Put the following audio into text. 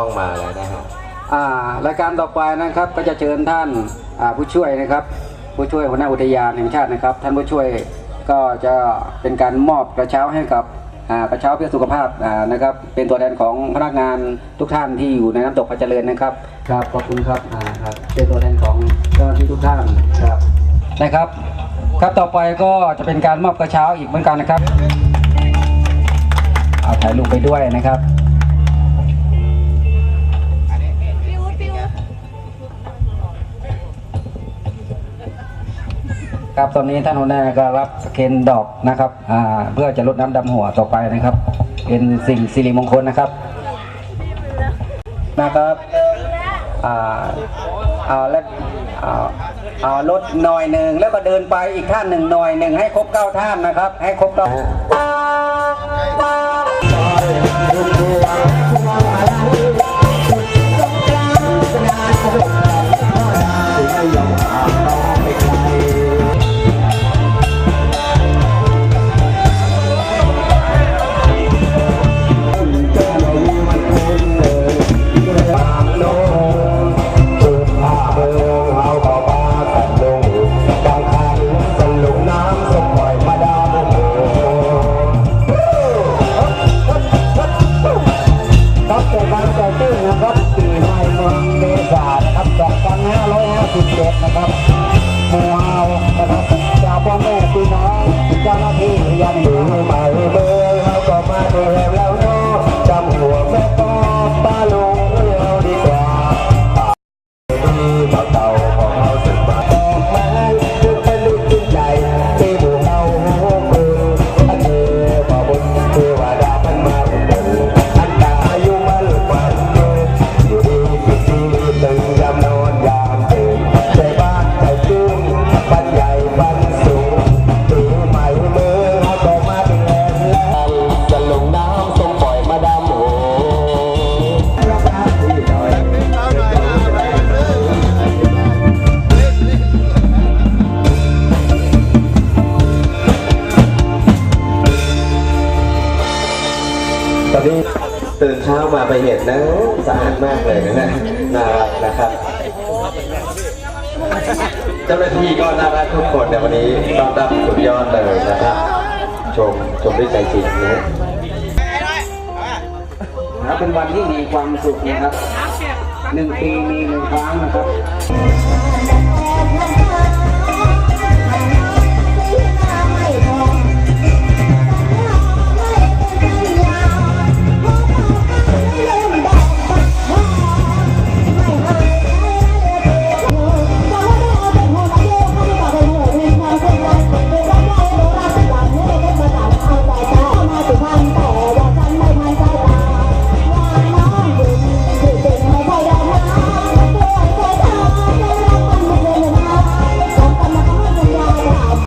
ต้องมาแล้วนะฮะอ่ารายการต่อไปนะครับก็จะเชิญท่านอ่าผู้ช่วยนะครับ ผู้ช่วยหัวหน้าอุทยานแห่งชาตินะครับ ท่านผู้ช่วยก็จะเป็นการมอบกระเช้าให้กับอ่ากระเช้าเพื่อสุขภาพอ่านะครับเป็นตัวแทนของพนักงานทุกท่านที่อยู่ในน้ำตกพระเจริญนะครับครับขอบคุณครับอ่าครับเป็นตัวแทนของเจ้าหน้าที่ทุกท่านครับนะครับ ครับต่อไปก็จะเป็นการมอบกระเช้าอีกเหมือนกันนะครับเอาถ่ายรูปไปด้วยนะครับ ครับตอนนี้ท่านหัวหน้าก็รับเคนดอกนะครับอ่าเพื่อจะลดน้ำดำหัวต่อไปนะครับ เป็นสิ่งสิริมงคลนะครับนะครับอ่าเอาแล้วเอาเอาลดหน่อยหนึ่งแล้วก็เดินไปอีกท่านหนึ่งหน่อยหนึ่งให้ครบเก้าท่านนะครับ ให้ครบเก้า ครับเกิดการก่อตั้งนะครับปีใหม่เมืองเมษาครับ 2557 นะครับ ตอนนี้ตื่นเช้ามาไปเห็นนะสะอาดมากเลยนะน่ารักนะครับ เจ้าหน้าที่ก็น่ารักทุกคนในวันนี้ต้อนรับสุดยอดเลยนะครับ ชมชมด้วยใจจริงนะครับเป็นวันที่มีความสุขนะครับหนึ่งปีมีหนึ่งครั้งนะครับ